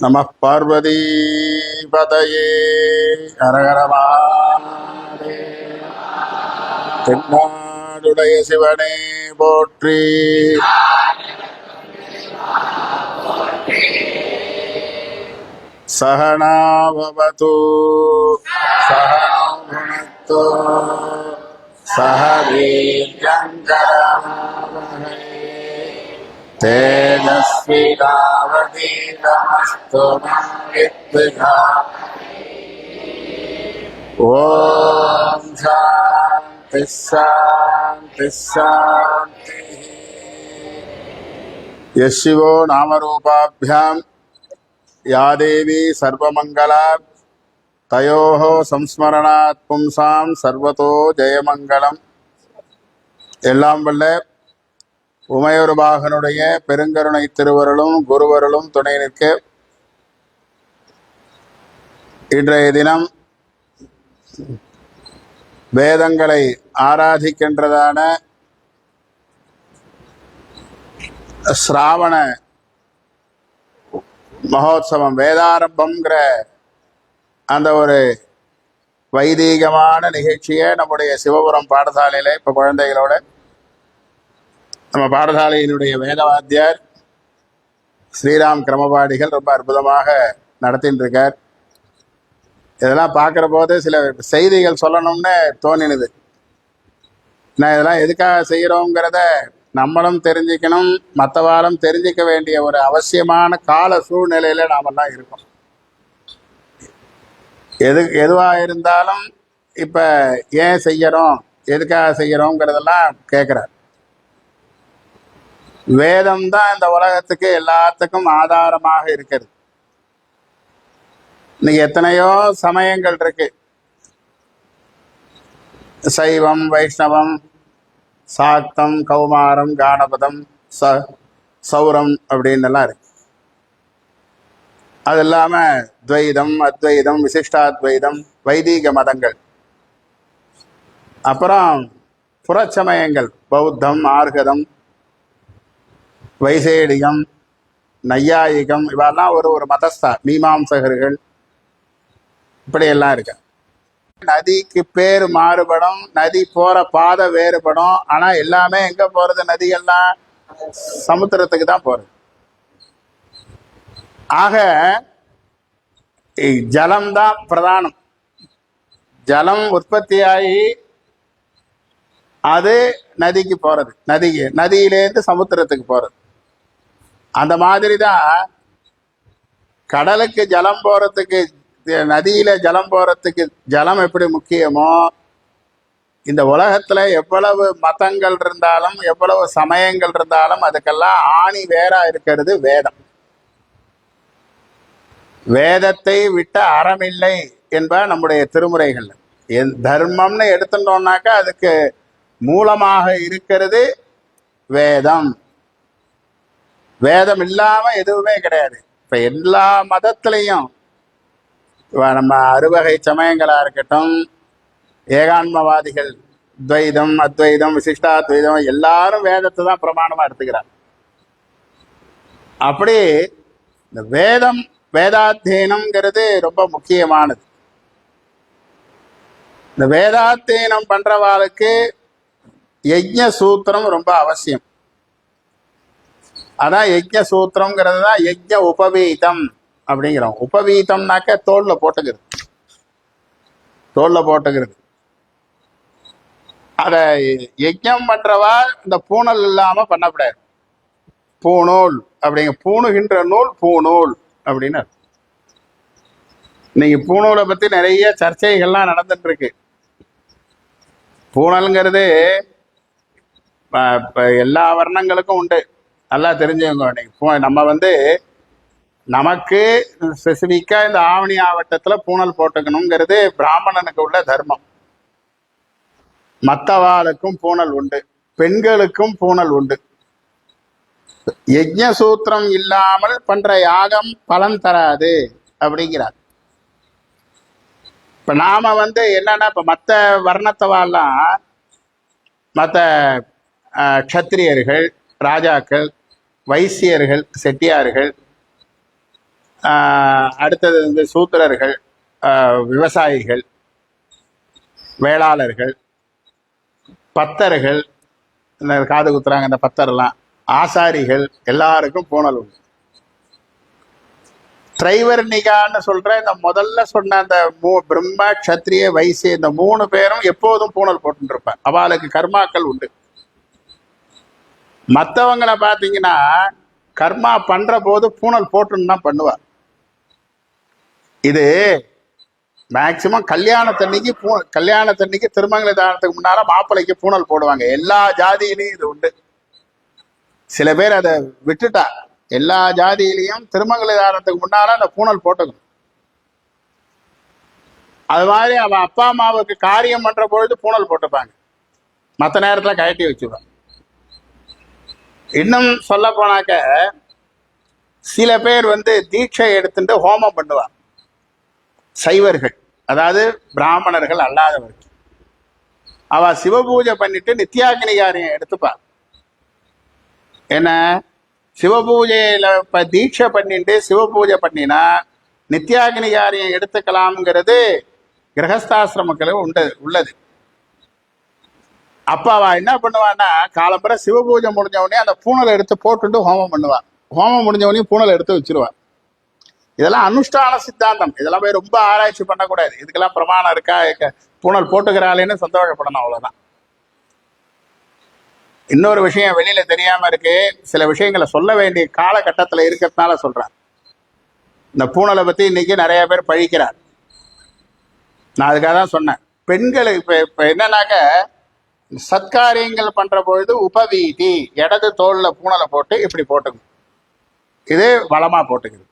நம பார்வதி பதையே. அரகரமாடே தென்னாடுடைய சிவனே போற்றி. சகனாவது சகனோ சக வீரியங்கரமாவகை तेजस्विनावधीतमस्तु मा विद्विषा ॐ शान्तिः शान्तिः शान्तिः यः शिवो नामरूपाभ्यां या देवी सर्वमङ्गला तयोः संस्मरणात् पुंसां सर्वतो ஜெயமங்கலம் எல்லாம் வல்ல உமையொருபாகனுடைய பெருங்கருணை திருவருளும் குருவருளும் துணை நிற்க. இன்றைய தினம் வேதங்களை ஆராதிக்கின்றதான சிராவண மகோத்சவம் வேதாரம்பம்ங்கிற அந்த ஒரு வைதீகமான நிகழ்ச்சியை நம்முடைய சிவபுரம் பாடசாலையில் இப்போ குழந்தைகளோட நம்ம பாடசாலையினுடைய வேதவாத்தியார் ஸ்ரீராம் கிரமபாடிகள் ரொம்ப அற்புதமாக நடத்தின்னு இருக்கார் இதெல்லாம் பார்க்குற போது சில செய்திகள் சொல்லணும்னு தோணினுது. நான் இதெல்லாம் எதுக்காக செய்கிறோங்கிறத நம்மளும் தெரிஞ்சுக்கணும் மற்றவாளும் தெரிஞ்சிக்க வேண்டிய ஒரு அவசியமான கால சூழ்நிலையில் நாமெல்லாம் இருக்கோம். எது எதுவாக இருந்தாலும் இப்போ ஏன் செய்கிறோம் எதுக்காக செய்கிறோங்கிறதெல்லாம் கேட்குறார் வேதம் தான் இந்த உலகத்துக்கு எல்லாத்துக்கும் ஆதாரமாக இருக்கிறது. இன்னைக்கு எத்தனையோ சமயங்கள் இருக்கு. சைவம் வைஷ்ணவம் சாக்தம் கௌமாரம் கானபதம் ச சௌரம் அப்படின்னு எல்லாம் இருக்கு. அது இல்லாமல் துவைதம் அத்வைதம் விசிஷ்டாத்வைதம் வைதீக மதங்கள். அப்புறம் புறச்சமயங்கள் பௌத்தம் ஆர்கதம் வைசேடிகம் நையாயிகம் இவெல்லாம் ஒரு ஒரு மதஸ்தா மீமாம்சகர்கள். இப்படியெல்லாம் இருக்கு. நதிக்கு பேர் மாறுபடும் நதி போற பாதை வேறுபடும் ஆனா எல்லாமே எங்க போறது? நதிகள்லாம் சமுத்திரத்துக்கு தான் போறது. ஆக ஜலம் தான் பிரதானம். ஜலம் உற்பத்தியாகி அது நதிக்கு போறது. நதிக்கு நதியிலேருந்து சமுத்திரத்துக்கு போறது. அந்த மாதிரி தான் கடலுக்கு ஜலம் போறதுக்கு நதியில ஜலம் போறதுக்கு ஜலம் எப்படி முக்கியமோ இந்த உலகத்துல எவ்வளவு மதங்கள் இருந்தாலும் எவ்வளவு சமயங்கள் இருந்தாலும் அதுக்கெல்லாம் ஆணி வேறா இருக்கிறது வேதம். வேதத்தை விட்ட அறமில்லை என்ப நம்முடைய திருமுறைகள். என் தர்மம்னு எடுத்துட்டோம்னாக்கா அதுக்கு மூலமாக இருக்கிறது வேதம். வேதம் இல்லாம எதுவுமே கிடையாது. இப்ப எல்லா மதத்திலையும் நம்ம அறுவகை சமயங்களா இருக்கட்டும் ஏகான்மவாதிகள் துவைதம் அத்வைதம் விசிஷ்டாத்வைதம் எல்லாரும் வேதத்தை தான் பிரமாணமா எடுத்துக்கிறார். அப்படி இந்த வேதம் வேதாத்தியனம்ங்கிறது ரொம்ப முக்கியமானது. இந்த வேதாத்தியனம் பண்றவாளுக்கு யஜ்ய சூத்திரம் ரொம்ப அவசியம். அதான் யஜ்ஞ சூத்திரங்கிறது தான் யஜ்ஞ உபவீதம் அப்படிங்கிறோம். உபவீதம்னாக்க தோல்ல போட்டுக்கிறது தோல்ல போட்டுக்கிறது அத யஜ்யம் பண்றவா இந்த பூணல் இல்லாம பண்ணக்கூடாது. பூணூல் அப்படிங்க பூணுகின்ற நூல் பூணூல் அப்படின்னு இன்னைக்கு பூணூலை பத்தி நிறைய சர்ச்சைகள்லாம் நடந்துட்டு இருக்கு பூணல்ங்கிறது எல்லா வர்ணங்களுக்கும் உண்டு. நல்லா தெரிஞ்சவங்க இன்னைக்கு பூ- நம்ம வந்து நமக்கு ஸ்பெசிஃபிக்கா இந்த ஆவணி ஆவட்டத்துல பூணல் போட்டுக்கணுங்கிறது பிராமணனுக்கு உள்ள தர்மம். மற்றவாளுக்கும் பூணல் உண்டு பெண்களுக்கும் பூணல் உண்டு. யஜ்ஞ சூத்திரம் இல்லாமல் பண்ற யாகம் பலன் தராது அப்படிங்கிறார். இப்ப நாம வந்து என்னன்னா இப்ப மற்ற வர்ணத்தவாலாம் மற்ற க்ஷத்திரியர்கள் ராஜாக்கள் வைசியர்கள் செட்டியார்கள் அடுத்தது வந்து சூத்திரர்கள் விவசாயிகள் வேளாளர்கள் பத்தர்கள் இந்த காது குத்துறாங்க இந்த பத்தர்லாம் ஆசாரிகள் எல்லாருக்கும் பூணல் உண்டு. திரைவர்ணிகான்னு சொல்ற இந்த முதல்ல சொன்ன அந்த மூ பிரம்ம க்ஷத்ரிய வைசிய இந்த மூணு பேரும் எப்போதும் பூணல் போட்டுருப்பேன் அவளுக்கு கர்மாக்கள் உண்டு. மற்றவங்களை பார்த்தீங்கன்னா கர்மா பண்ற போது பூணல் போட்டுன்னு தான் பண்ணுவார். இது மேக்சிமம் கல்யாணத்தன்னைக்கு பூ கல்யாணத்தன்னைக்கு திருமங்கல தானத்துக்கு முன்னால மாப்பிள்ளைக்கு பூணல் போடுவாங்க. எல்லா ஜாதியிலையும் இது உண்டு. சில பேர் அதை விட்டுட்டா. எல்லா ஜாதியிலையும் திருமங்கல தானத்துக்கு முன்னால அந்த பூணல் போட்டுக்கணும். அது மாதிரி அவன் அப்பா அம்மாவுக்கு காரியம் பண்ற பொழுது பூணல் போட்டுப்பாங்க. மற்ற நேரத்துல கழட்டி வச்சுருவாங்க. இன்னும் சொல்ல போனாக்க சில பேர் வந்து தீட்சை எடுத்துட்டு ஹோமம் பண்ணுவார் சைவர்கள் அதாவது பிராமணர்கள் அல்லாதவர்கள். அவ சிவபூஜை பண்ணிட்டு நித்யாக்னி எடுத்துப்பார் என்ன? சிவபூஜையில இப்ப தீட்சை பண்ணிட்டு சிவபூஜை பண்ணினா நித்யாகினிகாரியம் எடுத்துக்கலாம்ங்கிறது கிரகஸ்தாசிரமக்களும் உண்டு உள்ளது. அப்ப என்ன பண்ணுவான்னா காலம்பரை சிவபூஜை முடிஞ்ச உடனே அந்த பூணலை எடுத்து போட்டுட்டு ஹோமம் பண்ணுவான். ஹோமம் முடிஞ்ச உடனே பூணலை எடுத்து வச்சிருவா இதெல்லாம் அனுஷ்டான சித்தாந்தம். இதெல்லாம் போய் ரொம்ப ஆராய்ச்சி பண்ணக்கூடாது. இதுக்கெல்லாம் பிரமாணம் இருக்கா? பூனல் பூணல் போட்டுக்கிறாளேன்னு சந்தோஷப்படணும் அவ்வளவுதான். இன்னொரு விஷயம் வெளியில தெரியாம இருக்கு. சில விஷயங்களை சொல்ல வேண்டிய காலகட்டத்துல இருக்கிறதுனால சொல்றேன். இந்த பூணலை பத்தி இன்னைக்கு நிறைய பேர் பழிக்கிறார். நான் அதுக்காக தான் சொன்னேன். பெண்களுக்கு இப்ப இப்ப என்னன்னாக்க சத்காரியங்கள் பண்ற பொழுது உபவீதி. இடது தோல்ல பூணலை போட்டு இப்படி போட்டுக்கணும். இது வளமா போட்டுக்குது.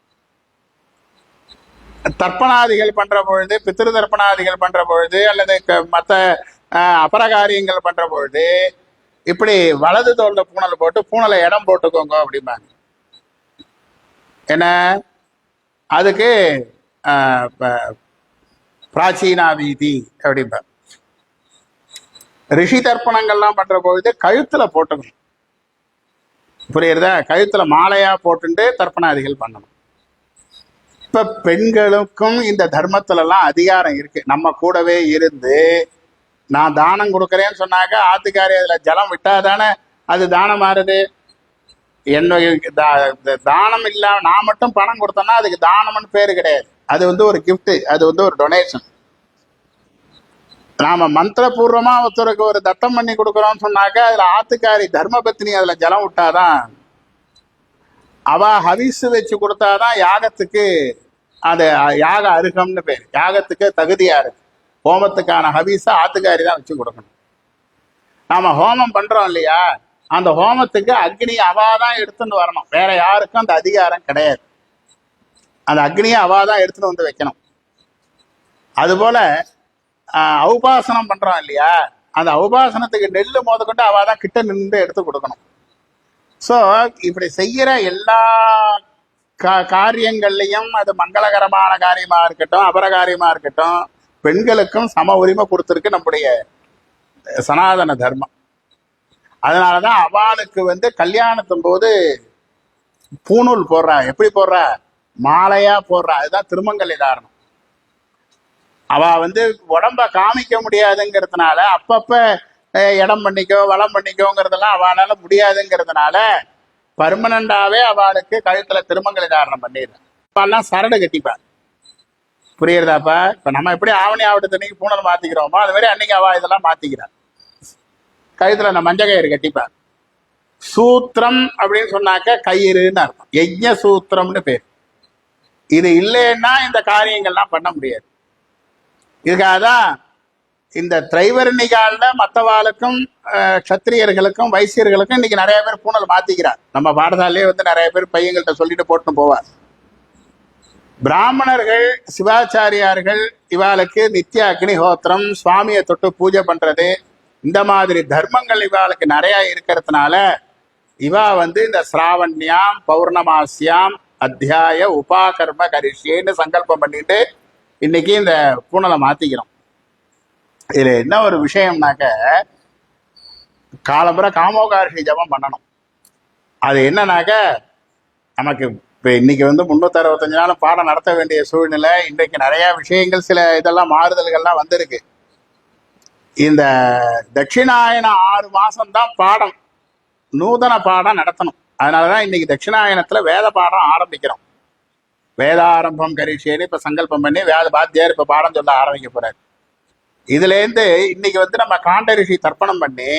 தர்ப்பணாதிகள் பண்ற பொழுது பித்திரு தர்ப்பணாதிகள் பண்ற பொழுது அல்லது மற்ற அபரகாரியங்கள் பண்ற பொழுது இப்படி வலது தோல்ல பூணல் போட்டு பூனலை இடம் போட்டுக்கோங்க அப்படிம்பாங்க. என்ன? அதுக்கு பிராச்சீனா வீதி அப்படிம்பாங்க ரிஷி தர்ப்பணங்கள்லாம் பண்ற பொழுது கழுத்துல போட்டுக்கணும். புரியுறதா? கழுத்துல மாலையா போட்டுட்டு தர்ப்பணாதிகள் பண்ணணும். இப்ப பெண்களுக்கும் இந்த தர்மத்துல எல்லாம் அதிகாரம் இருக்கு. நம்ம கூடவே இருந்து நான் தானம் கொடுக்கறேன்னு சொன்னாக்க ஆத்துக்காரி அதுல ஜலம் விட்டாதானே அது தானம் ஆறுது என்னுடைய தா- இந்த தானம் இல்லாம நான் மட்டும் பணம் கொடுத்தேன்னா அதுக்கு தானம்னு பேரு கிடையாது. அது வந்து ஒரு கிஃப்ட் அது வந்து ஒரு டொனேஷன் நாம மந்திரபூர்வமா ஒருத்தருக்கு ஒரு தத்தம் பண்ணி கொடுக்குறோம்னு சொன்னாக்க அதுல ஆத்துக்காரி தர்மபத்தினி அதுல ஜலம் விட்டாதான் அவ ஹவிசு வச்சு கொடுத்தாதான் யாகத்துக்கு அது யாக அருகம்னு பேர். யாகத்துக்கு தகுதியா இருக்கு. ஹோமத்துக்கான ஹவிஸ ஆத்துக்காரி தான் வச்சு கொடுக்கணும். நாம ஹோமம் பண்றோம் இல்லையா? அந்த ஹோமத்துக்கு அக்னி அவா தான் எடுத்துட்டு வரணும். வேற யாருக்கும் அந்த அதிகாரம் கிடையாது. அந்த அக்னியை அவா தான் எடுத்துட்டு வந்து வைக்கணும். அதுபோல ஆஹ், ஔபாசனம் பண்றோம் இல்லையா? அந்த அவுபாசனத்துக்கு நெல்லு மோதக்கொண்டு அவா தான் கிட்ட நின்று எடுத்து கொடுக்கணும். ஸோ இப்படி செய்கிற எல்லா கா காரியங்கள்லையும் அது மங்களகரமான காரியமாக இருக்கட்டும் அபரகாரியமாக இருக்கட்டும் பெண்களுக்கும் சம உரிமை கொடுத்துருக்கு நம்முடைய சனாதன தர்மம். அதனாலதான் அவளுக்கு வந்து கல்யாணத்தும் போது பூணூல் போடுறா. எப்படி போடுறா? மாலையா போடுறா. அதுதான் திருமங்கல் காரணம் அவ வந்து உடம்ப காமிக்க முடியாதுங்கிறதுனால அப்பப்ப இடம் பண்ணிக்கோ வளம் பண்ணிக்கோங்கிறதெல்லாம் அவளால முடியாதுங்கிறதுனால பர்மனண்டாவே அவளுக்கு கழுத்துல திருமங்கல பண்ணிடுறான் பண்ணிடுறேன் இப்பெல்லாம் சரடு கட்டிப்பா. புரியுறதாப்பா? இப்ப நம்ம எப்படி ஆவணி ஆவட்டத்தன்னைக்கு பூனல் மாத்திக்கிறோமோ அது மாதிரி அன்னைக்கு அவ இதெல்லாம் மாத்திக்கிறா. கழுத்துல அந்த மஞ்ச கயிறு கட்டிப்பா. சூத்திரம் அப்படின்னு சொன்னாக்க கயிறுன்னு அர்த்தம். யஜ்ய சூத்திரம்னு பேர். இது இல்லைன்னா இந்த காரியங்கள்லாம் பண்ண முடியாது. இதுக்காக தான் இந்த திரைவர்ணிகால மற்றவாளுக்கும் க்ஷத்திரியர்களுக்கும் வைசியர்களுக்கும் இன்னைக்கு நிறைய பேர் பூனல் மாத்திக்கிறார். நம்ம பாடசாலையே வந்து நிறைய பேர் பையங்கள்கிட்ட சொல்லிட்டு போட்டுன்னு போவார். பிராமணர்கள் சிவாச்சாரியார்கள் இவாளுக்கு நித்திய அக்னிஹோத்திரம் சுவாமியை தொட்டு பூஜை பண்றது இந்த மாதிரி தர்மங்கள் இவாளுக்கு நிறைய இருக்கிறதுனால இவா வந்து இந்த சிராவண்யாம் பௌர்ணமாசியாம் அத்தியாய உபாகர்ம கரிஷேன்னு சங்கல்பம் பண்ணிட்டு இன்னைக்கு இந்த பூனலை மாத்திக்கிறோம். இதுல என்ன ஒரு விஷயம்னாக்க காலம்புற காமோகார்ஷி ஜபம் பண்ணணும். அது என்னன்னாக்க நமக்கு இப்போ இன்னைக்கு வந்து முந்நூற்றி அறுபத்தஞ்சு நாள் பாடம் நடத்த வேண்டிய சூழ்நிலை இன்றைக்கு நிறைய விஷயங்கள் சில இதெல்லாம் மாறுதல்கள்லாம் வந்திருக்கு. இந்த தட்சிணாயன ஆறு மாசம்தான் பாடம். நூதன பாடம் நடத்தணும். அதனால தான் இன்னைக்கு தட்சிணாயனத்தில் வேத பாடம் ஆரம்பிக்கிறோம். வேதாரம்பம் கரிஷேன்னு இப்போ சங்கல்பம் பண்ணி வேத பாத்தியார் இப்போ பாடம் சொல்ல ஆரம்பிக்க போறாரு. இதுலேருந்து இன்னைக்கு வந்து நம்ம காண்டரிஷி தர்ப்பணம் பண்ணி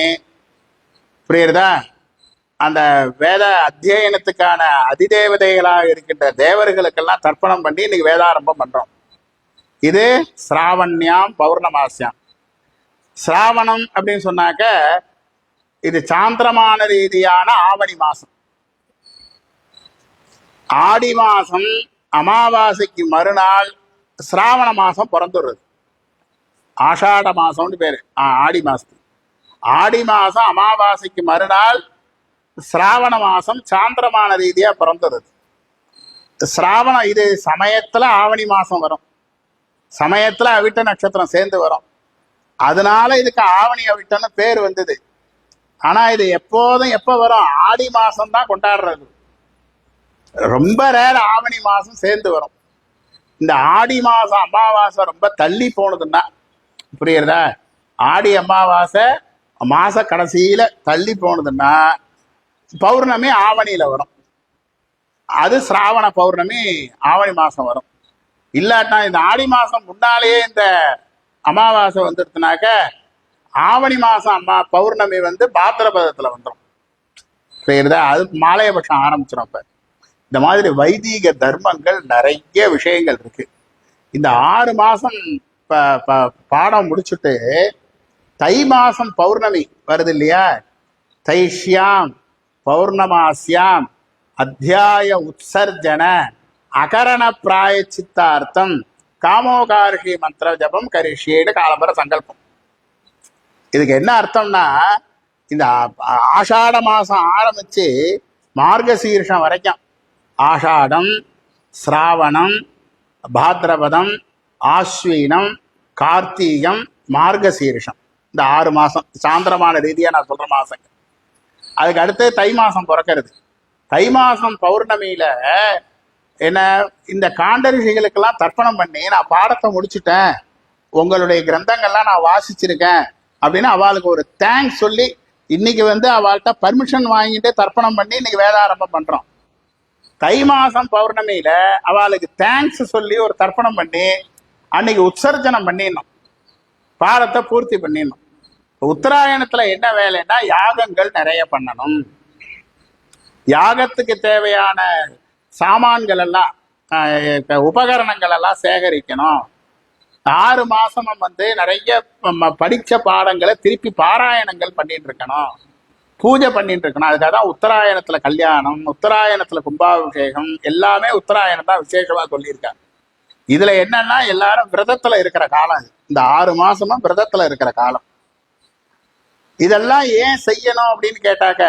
புரியுறதா? அந்த வேத அத்தியனத்துக்கான அதிதேவதைகளாக இருக்கின்ற தேவர்களுக்கெல்லாம் தர்ப்பணம் பண்ணி இன்னைக்கு வேதாரம்பம் பண்றோம். இது சிராவண்யாம் பௌர்ணமாசியாம் சிராவணம் அப்படின்னு சொன்னாக்க இது சாந்திரமான ரீதியான ஆவணி மாசம். ஆடி மாசம் அமாவாசைக்கு மறுநாள் சிராவண மாதம் பிறந்துடுறது. ஆஷாட மாதம்னு பேர். ஆ, ஆடி மாதத்து ஆடி மாதம் அமாவாசைக்கு மறுநாள் சிராவண மாதம் சாந்திரமான ரீதியாக பிறந்துடுது சிராவணம் இது சமயத்தில் ஆவணி மாதம் வரும். சமயத்தில் அவிட்ட நட்சத்திரம் சேர்ந்து வரும். அதனால இதுக்கு ஆவணி அவிட்டன்னு பேர் வந்தது. ஆனால் இது எப்போதும் எப்போ வரும்? ஆடி மாதம் தான் கொண்டாடுறது. ரொம்ப ரேர் ஆவணி மாதம் சேர்ந்து வரும். இந்த ஆடி மாதம் அமாவாசை ரொம்ப தள்ளி போனதுன்னா புரியுறதா? ஆடி அமாவாசை மாத கடைசியில் தள்ளி போனதுன்னா பௌர்ணமி ஆவணியில் வரும். அது சிராவண பௌர்ணமி ஆவணி மாதம் வரும். இல்லாட்டா இந்த ஆடி மாதம் முன்னாலேயே இந்த அமாவாசை வந்துடுதுனாக்க ஆவணி மாதம் அம்மா பௌர்ணமி வந்து பாத்திரபதத்தில் வந்துடும் சரிதா அது மாலையபட்சம் ஆரம்பிச்சிடும் இப்போ இந்த மாதிரி வைதீக தர்மங்கள் நிறைய விஷயங்கள் இருக்கு. இந்த ஆறு மாசம் ப- ப- பாடம் முடிச்சுட்டு தை மாசம் பௌர்ணமி வருது இல்லையா? தைஷ்யாம் பௌர்ணமாஸ்யாம் அத்தியாய உற்சர்ஜன அகரண பிராயச்சித்தார்த்தம் காமோகார்ஷி மந்திர ஜபம் கரிஷியேடு காலம்பர சங்கல்பம். இதுக்கு என்ன அர்த்தம்னா இந்த ஆஷாட மாசம் ஆரம்பிச்சு மார்கசீர்ஷம் வரைக்கும் ஆஷாடம் சிராவணம் பாத்ரபதம் ஆஸ்வீனம் கார்த்தீகம் மார்கசீர்ஷம் இந்த ஆறு மாதம் சாந்திரமான ரீதியாக நான் சொல்கிற மாசங்க அதுக்கு அடுத்து தை மாதம் பிறக்கிறது. தை மாதம் பௌர்ணமியில் என்ன இந்த காண்டரிஷிகளுக்கெல்லாம் தர்ப்பணம் பண்ணி நான் பாடத்தை முடிச்சுட்டேன். உங்களுடைய கிரந்தங்கள்லாம் நான் வாசிச்சிருக்கேன் அப்படின்னு அவளுக்கு ஒரு தேங்க்ஸ் சொல்லி இன்னைக்கு வந்து அவள்கிட்ட பர்மிஷன் வாங்கிட்டு தர்ப்பணம் பண்ணி இன்னைக்கு வேதாரம்பம் பண்ணுறோம் தை மாசம் பௌர்ணமியில அவளுக்கு தேங்க்ஸ் சொல்லி ஒரு தர்ப்பணம் பண்ணி அன்னைக்கு உற்சர்ஜனம் பண்ணிடணும். பாரத்தை பூர்த்தி பண்ணிடணும். உத்தராயணத்துல என்ன வேலைன்னா யாகங்கள் நிறைய பண்ணணும். யாகத்துக்கு தேவையான சாமான்கள் எல்லாம் உபகரணங்கள் எல்லாம் சேகரிக்கணும். ஆறு மாசமும் வந்து நிறைய படிச்ச பாடங்களை திருப்பி பாராயணங்கள் பண்ணிட்டு இருக்கணும். பூஜை பண்ணிட்டு இருக்கணும். அதுக்காக தான் உத்தராயணத்துல கல்யாணம் உத்தராயணத்துல கும்பாபிஷேகம் எல்லாமே உத்தராயணம் தான் விசேஷமா சொல்லியிருக்காங்க. இதுல என்னன்னா எல்லாரும் விரதத்துல இருக்கிற காலம் இது. இந்த ஆறு மாசமும் விரதத்துல இருக்கிற காலம். இதெல்லாம் ஏன் செய்யணும் அப்படின்னு கேட்டாக்க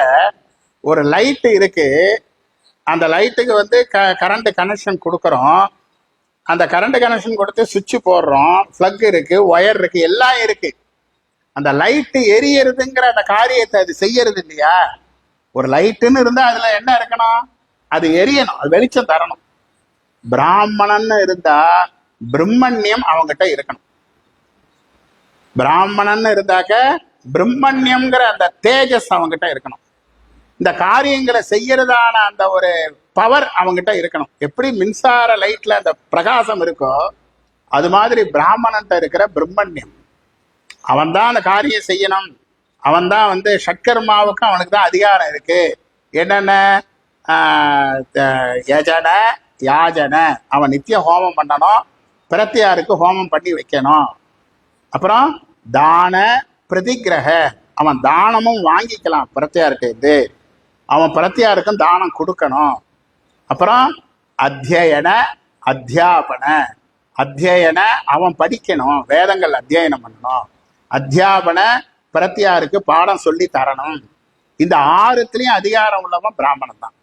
ஒரு லைட் இருக்கு. அந்த லைட்டுக்கு வந்து க கரண்ட் கனெக்ஷன் கொடுக்குறோம். அந்த கரண்ட் கனெக்ஷன் கொடுத்து சுவிட்ச் போடுறோம். ப்ளக் இருக்கு ஒயர் இருக்கு எல்லாம் இருக்கு. அந்த லைட்டு எரியறதுங்கிற அந்த காரியத்தை அது செய்யறது இல்லையா? ஒரு லைட்டுன்னு இருந்தா அதுல என்ன இருக்கணும்? அது எரியணும் அது வெளிச்சம் தரணும். பிராமணன்னு இருந்தா பிரம்மண்யம் அவங்ககிட்ட இருக்கணும். பிராமணன்னு இருந்தாக்க பிரம்மண்யம்ங்கிற அந்த தேஜஸ் அவங்ககிட்ட இருக்கணும். இந்த காரியங்களை செய்யறதான அந்த ஒரு பவர் அவங்ககிட்ட இருக்கணும். எப்படி மின்சார லைட்ல அந்த பிரகாசம் இருக்கோ அது மாதிரி பிராமணன்ட்ட இருக்கிற பிரம்மண்யம். அவன் தான் அந்த காரியம் செய்யணும். அவன்தான் வந்து ஷட்கர்மாவுக்கும் அவனுக்கு தான் அதிகாரம் இருக்கு. என்னென்ன? யஜன யாஜன. அவன் நித்தியம் ஹோமம் பண்ணணும். பிரத்தியாருக்கு ஹோமம் பண்ணி வைக்கணும். அப்புறம் தான பிரதிகிரக அவன் தானமும் வாங்கிக்கலாம் பிரத்தியாருக்கு இது. அவன் பிரத்தியாருக்கும் தானம் கொடுக்கணும். அப்புறம் அத்தியன அத்தியாபன. அத்தியன அவன் படிக்கணும். வேதங்கள் அத்தியாயனம் பண்ணணும். அத்தியாபன பிரத்தியாருக்கு பாடம் சொல்லி தரணும். இந்த ஆறுத்துலயும் அதிகாரம் உள்ளவன் பிராமணன் தான்.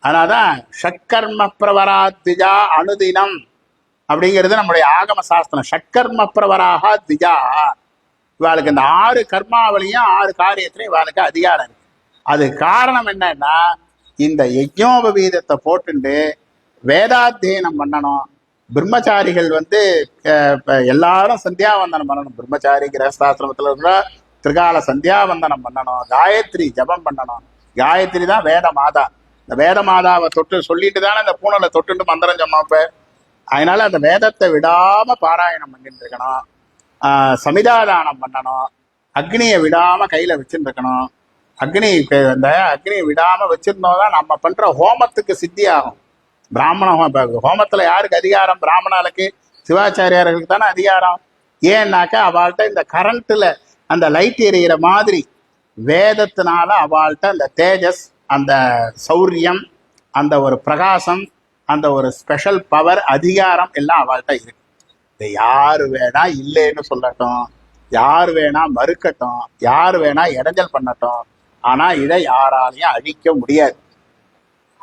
அதனால்தான் பிரவரா பிரவராத்விஜா அனுதினம் அப்படிங்கிறது நம்முடைய ஆகம சாஸ்திரம். ஷக்கர்ம பிரவராக திஜா. இவாளுக்கு இந்த ஆறு கர்மாவளியும் ஆறு காரியத்திலையும் இவாளுக்கு அதிகாரம் இருக்கு. அது காரணம் என்னன்னா இந்த யஜ்ஞோபவீதத்தை போட்டுண்டு வேதாத்தியனம் பண்ணணும். பிரம்மச்சாரிகள் வந்து எல்லாரும் சந்தியாவந்தனம் பண்ணணும். பிரம்மச்சாரி கிரகஸ்தாசிரமத்தில் இருக்கிற திரிகால சந்தியாவந்தனம் பண்ணணும். காயத்ரி ஜபம் பண்ணணும். காயத்ரி தான் வேத மாதா. இந்த வேத மாதாவை தொட்டு சொல்லிட்டு தானே இந்த பூனலை தொட்டுட்டு மந்திரம் சொன்னோம் அதனால அந்த வேதத்தை விடாம பாராயணம் பண்ணிட்டு இருக்கணும். சமிதாதானம் பண்ணணும். அக்னியை விடாம கையில வச்சுட்டு இருக்கணும் அக்னி இப்ப இந்த அக்னியை விடாம வச்சிருந்தோம் தான் நம்ம பண்ற ஹோமத்துக்கு சித்தி ஆகும் பிராமண ஹோமத்தில் யாருக்கு அதிகாரம்? பிராமணாளுக்கு சிவாச்சாரியார்களுக்கு தானே அதிகாரம்? ஏன்னாக்கா அவள்கிட்ட இந்த கரண்ட்டில் அந்த லைட் எரியிற மாதிரி வேதத்தினால அவள்கிட்ட அந்த தேஜஸ் அந்த சௌரியம் அந்த ஒரு பிரகாசம் அந்த ஒரு ஸ்பெஷல் பவர் அதிகாரம் எல்லாம் அவள்கிட்ட இருக்கு. இதை யார் வேணா இல்லைன்னு சொல்லட்டும் யார் வேணா மறுக்கட்டும் யார் வேணா இடைஞ்சல் பண்ணட்டும் ஆனால் இதை யாராலையும் அழிக்க முடியாது.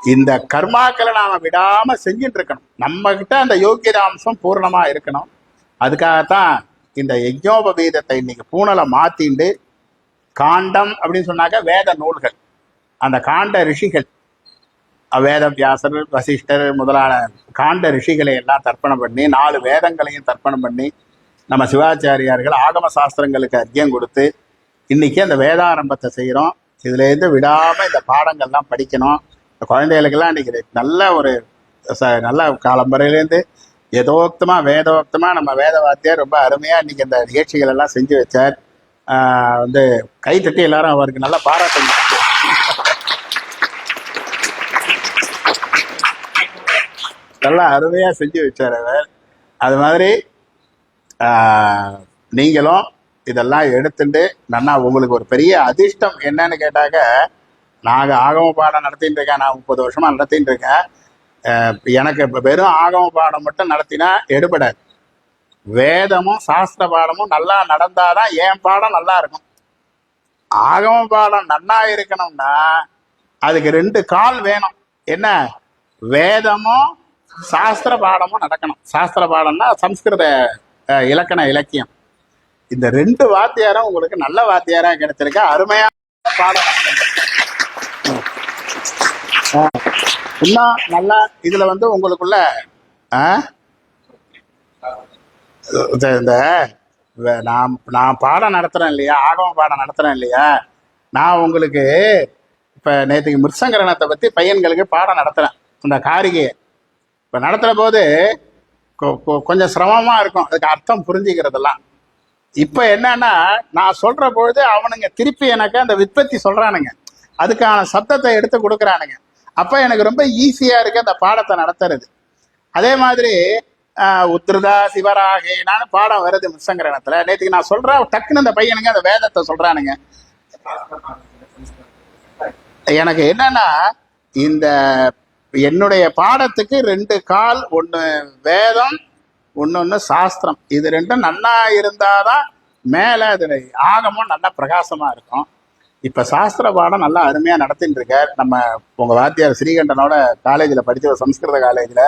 இந்த கர்மாக்களை நாம விடாம செஞ்சுட்டு இருக்கணும் நம்ம கிட்ட அந்த யோகியதாம்சம் பூர்ணமா இருக்கணும். அதுக்காகத்தான் இந்த யஜ்ஞோபவீதத்தை இன்னைக்கு பூனலை மாத்திண்டு காண்டம் அப்படின்னு சொன்னாக்க வேத நூல்கள். அந்த காண்ட ரிஷிகள் வேதவியாசர் வசிஷ்டர் முதலான காண்ட ரிஷிகளை எல்லாம் தர்ப்பணம் பண்ணி நாலு வேதங்களையும் தர்ப்பணம் பண்ணி நம்ம சிவாச்சாரியார்கள் ஆகம சாஸ்திரங்களுக்கு அர்க்கியம் கொடுத்து இன்னைக்கு அந்த வேதாரம்பத்தை செய்கிறோம் இதுலேருந்து விடாமல் இந்த பாடங்கள்லாம் படிக்கணும். குழந்தைகளுக்கெல்லாம் இன்னைக்கு நல்ல ஒரு ச நல்ல காலம்பறையிலேருந்து ஏதோக்தமாக வேதோக்தமாக நம்ம வேத வாத்தியார் ரொம்ப அருமையாக இன்றைக்கி இந்த நிகழ்ச்சிகள் எல்லாம் செஞ்சு வச்சார். வந்து கை தட்டி எல்லாரும் அவருக்கு நல்லா பாராட்டுங்க நல்லா அருமையாக செஞ்சு வச்சார் அவர். அது மாதிரி நீங்களும் இதெல்லாம் எடுத்துட்டு நன்னா உங்களுக்கு ஒரு பெரிய அதிர்ஷ்டம் என்னன்னு கேட்டாக்க நாங்கள் ஆகம பாடம் நடத்திட்டு இருக்கேன். நான் முப்பது வருஷமா நடத்திட்டு இருக்கேன். எனக்கு இப்போ வெறும் ஆகம பாடம் மட்டும் நடத்தினா எடுபடாது. வேதமும் சாஸ்திர பாடமும் நல்லா நடந்தாதான் என் பாடம் நல்லா இருக்கும். ஆகம பாடம் நன்னா இருக்கணும்னா அதுக்கு ரெண்டு கால் வேணும். என்ன? வேதமும் சாஸ்திர பாடமும் நடக்கணும். சாஸ்திர பாடம்னா சம்ஸ்கிருத இலக்கண இலக்கியம். இந்த ரெண்டு வாத்தியாரும் உங்களுக்கு நல்ல வாத்தியாரா கிடைச்சிருக்க. அருமையான பாடம். இன்னும் நல்லா இதுல வந்து உங்களுக்குள்ள இந்த- இந்த நான் நான் பாடம் நடத்துறேன் இல்லையா? ஆகம பாடம் நடத்துறேன் இல்லையா? நான் உங்களுக்கு இப்போ நேற்றுக்கு மிருசங்கரணத்தை பற்றி பையன்களுக்கு பாடம் நடத்துகிறேன் இந்த காரிகையை. இப்போ நடத்துகிற போது கொ- கொ- கொஞ்சம் சிரமமாக இருக்கும். அதுக்கு அர்த்தம் புரிஞ்சுக்கிறதெல்லாம். இப்போ என்னன்னா நான் சொல்கிற பொழுது அவனுங்க திருப்பி எனக்கு அந்த விற்பத்தி சொல்கிறானுங்க அதுக்கான சத்தத்தை எடுத்து கொடுக்குறானுங்க. அப்ப எனக்கு ரொம்ப ஈஸியா இருக்கு அந்த பாடத்தை நடத்துறது. அதே மாதிரி உத்ருதா சிவராகே நான் பாடம் வருது மிருசங்கரணத்துல நேற்றுக்கு நான் சொல்றேன் டக்குன்னு அந்த பையனுங்க அந்த வேதத்தை சொல்றானுங்க. எனக்கு என்னன்னா இந்த என்னுடைய பாடத்துக்கு ரெண்டு கால் ஒன்று வேதம் ஒன்னொன்னு சாஸ்திரம். இது ரெண்டும் நல்லா இருந்தாதான் மேலே அது ஆகமும் நல்லா பிரகாசமா இருக்கும். இப்போ சாஸ்திர பாடம் நல்லா அருமையாக நடத்தின்னு இருக்கார் நம்ம உங்கள் வாத்தியார் ஸ்ரீகண்டனோட காலேஜில் படித்த சம்ஸ்கிருத காலேஜில்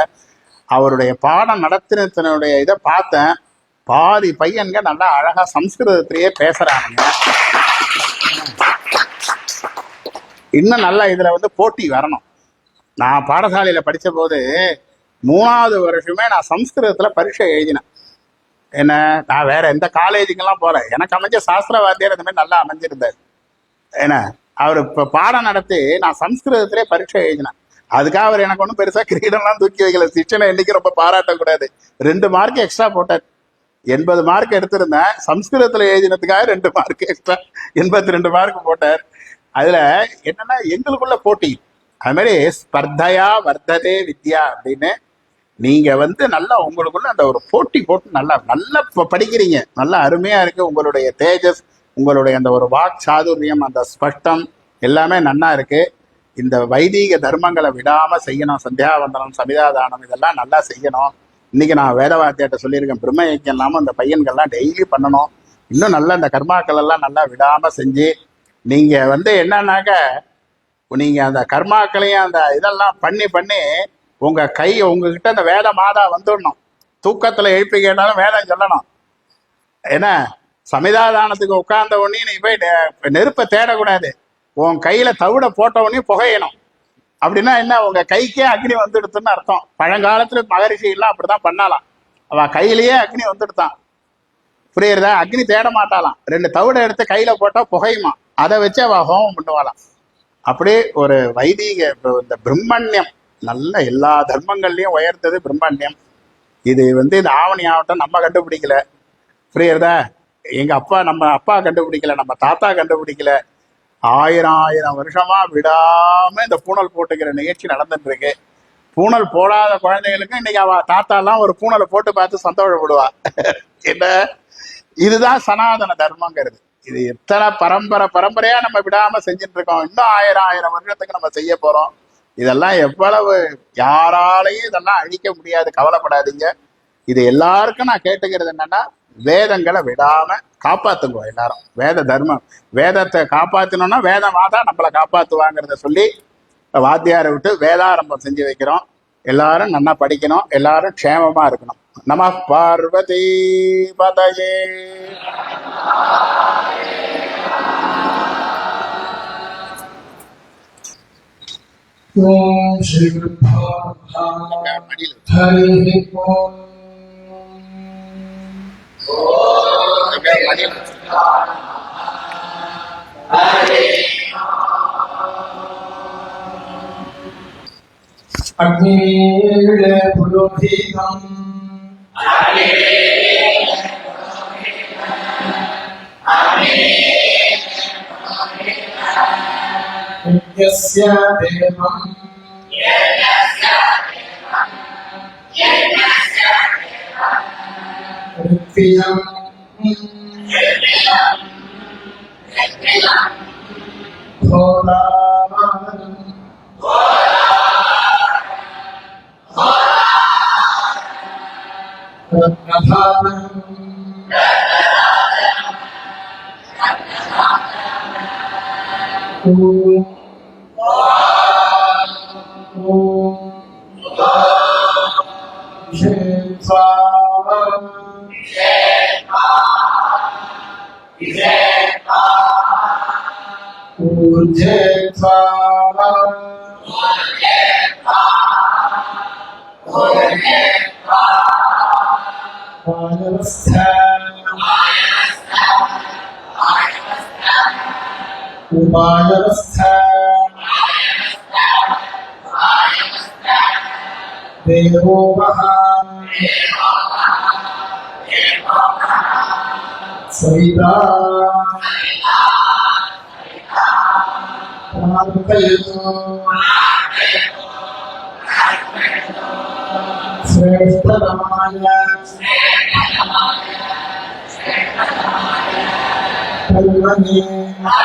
அவருடைய பாடம் நடத்தினத்தினுடைய இதை பார்த்தேன். பாதி பையன்க நல்லா அழகாக சம்ஸ்கிருதத்திலேயே பேசுகிறானுங்க இன்னும் நல்லா இதில் வந்து போட்டி வரணும். நான் பாடசாலையில் படித்த போது மூணாவது வருஷமே நான் சம்ஸ்கிருதத்தில் பரீட்சை எழுதினேன். என்ன? நான் வேற எந்த காலேஜுக்கெல்லாம் போகல எனக்கு அமைஞ்ச சாஸ்திர வாத்தியார் இந்த மாதிரி நல்லா அமைஞ்சிருந்தார். என்ன அவர் இப்போ பாடம் நடத்தி நான் சம்ஸ்கிருதத்திலே பரீட்சை எழுதினேன். அதுக்காக அவர் எனக்கு ஒன்றும் பெருசாக கிரீடம்லாம் தூக்கி வைக்கல. சிக்ஷனை என்னைக்கு ரொம்ப பாராட்டக்கூடாது. ரெண்டு மார்க் எக்ஸ்ட்ரா போட்டார். எண்பது மார்க் எடுத்திருந்தேன். சம்ஸ்கிருதத்தில் எழுதினதுக்காக ரெண்டு மார்க் எக்ஸ்ட்ரா எண்பத்தி ரெண்டு மார்க் போட்டார். அதில் என்னென்னா எங்களுக்குள்ள போட்டி. அதுமாரி ஸ்பர்தையா வர்த்ததே வித்யா அப்படின்னு நீங்கள் வந்து நல்லா உங்களுக்குள்ள அந்த ஒரு போட்டி போட்டு நல்லா நல்லா படிக்கிறீங்க. நல்லா அருமையாக இருக்குது உங்களுடைய தேஜஸ். உங்களுடைய அந்த ஒரு வாக் சாதுரியம் அந்த ஸ்பஷ்டம் எல்லாமே நன்னா இருக்கு. இந்த வைதீக தர்மங்களை விடாமல் செய்யணும். சந்தியாவந்தனம் சமிதாதானம் இதெல்லாம் நல்லா செய்யணும். இன்னைக்கு நான் வேதவாத்தியாட்ட சொல்லியிருக்கேன். பிரம்ம யஜ்யம் இல்லாமல் அந்த பையன்கள்லாம் டெய்லி பண்ணணும். இன்னும் நல்லா இந்த கர்மாக்கள் எல்லாம் நல்லா விடாமல் செஞ்சு நீங்கள் வந்து என்னன்னாக்க நீங்கள் அந்த கர்மாக்களையும் அந்த இதெல்லாம் பண்ணி பண்ணி உங்கள் கை உங்ககிட்ட அந்த வேத மாதா வந்துடணும். தூக்கத்தில் எழுப்பி கேட்டாலும் வேதம் சொல்லணும். என்ன? சமிதாதானத்துக்கு உட்கார்ந்த உடனே நீ போய் நெருப்பை தேடக்கூடாது. உன் கையில தவிட போட்ட உடனே புகையணும். அப்படின்னா என்ன உங்க கைக்கே அக்னி வந்துடுதுன்னு அர்த்தம். பழங்காலத்துல மகரிஷி எல்லாம் அப்படிதான் பண்ணலாம். அவ கையிலேயே அக்னி வந்துடுதான். புரியுறதா? அக்னி தேட மாட்டாளாம் ரெண்டு தவிட எடுத்து கையில போட்டா புகையுமா? அதை வச்சு அவ ஹோமம் பண்ணுவாளாம். அப்படியே ஒரு வைதீக இந்த பிரம்மண்யம் நல்ல எல்லா தர்மங்கள்லயும் உயர்ந்தது பிரம்மண்யம். இது வந்து இந்த ஆவணி ஆவட்டம் நம்ம கண்டுபிடிக்கல. புரியுறதா? எங்க அப்பா நம்ம அப்பா கண்டுபிடிக்கல நம்ம தாத்தா கண்டுபிடிக்கல. ஆயிரம் ஆயிரம் வருஷமா விடாம இந்த பூணல் போட்டுக்கிற நிகழ்ச்சி நடந்துட்டு இருக்கு பூணல் போடாத குழந்தைகளுக்கும் இன்னைக்கு அவ தாத்தா எல்லாம் ஒரு பூணலை போட்டு பார்த்து சந்தோஷப்படுவா. என்ன? இதுதான் சனாதன தர்மங்கிறது. இது எத்தனை பரம்பரை பரம்பரையா நம்ம விடாம செஞ்சுட்டு இருக்கோம் இன்னும் ஆயிரம் ஆயிரம் வருஷத்துக்கு நம்ம செய்ய போறோம். இதெல்லாம் எவ்வளவு யாராலையும் இதெல்லாம் அழிக்க முடியாது. கவலைப்படாதீங்க. இது எல்லாருக்கும் நான் கேட்டுக்கிறது என்னன்னா வேதங்களை விடாம காப்பாத்துங்க எல்லாரும். வேத தர்மம். வேதத்தை காப்பாற்றணும்னா வேதம் வாதா நம்மளை காப்பாற்றுவாங்கிறத சொல்லி வாத்தியாரை விட்டு வேதாரம்பம் செஞ்சு வைக்கிறோம். எல்லாரும் நல்லா படிக்கணும். எல்லாரும் க்ஷேமமா இருக்கணும். நம பார்வதி பதயே. ஓம் ஸ்ரீ ஹரி ஓம். हरिः ओम् மடியில் अग्निवीर्य पुरोहितम् यज्ञस्य দিলাম ভোলা ভোলা ভোলা Mudhekar Ayastham Umayastham Devo Maham Savita acompanhando. Festa da Maia. Festa da Maia. Festa da Maia.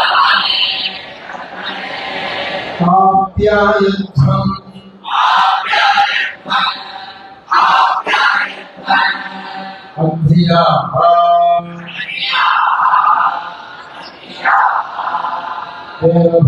Yeah.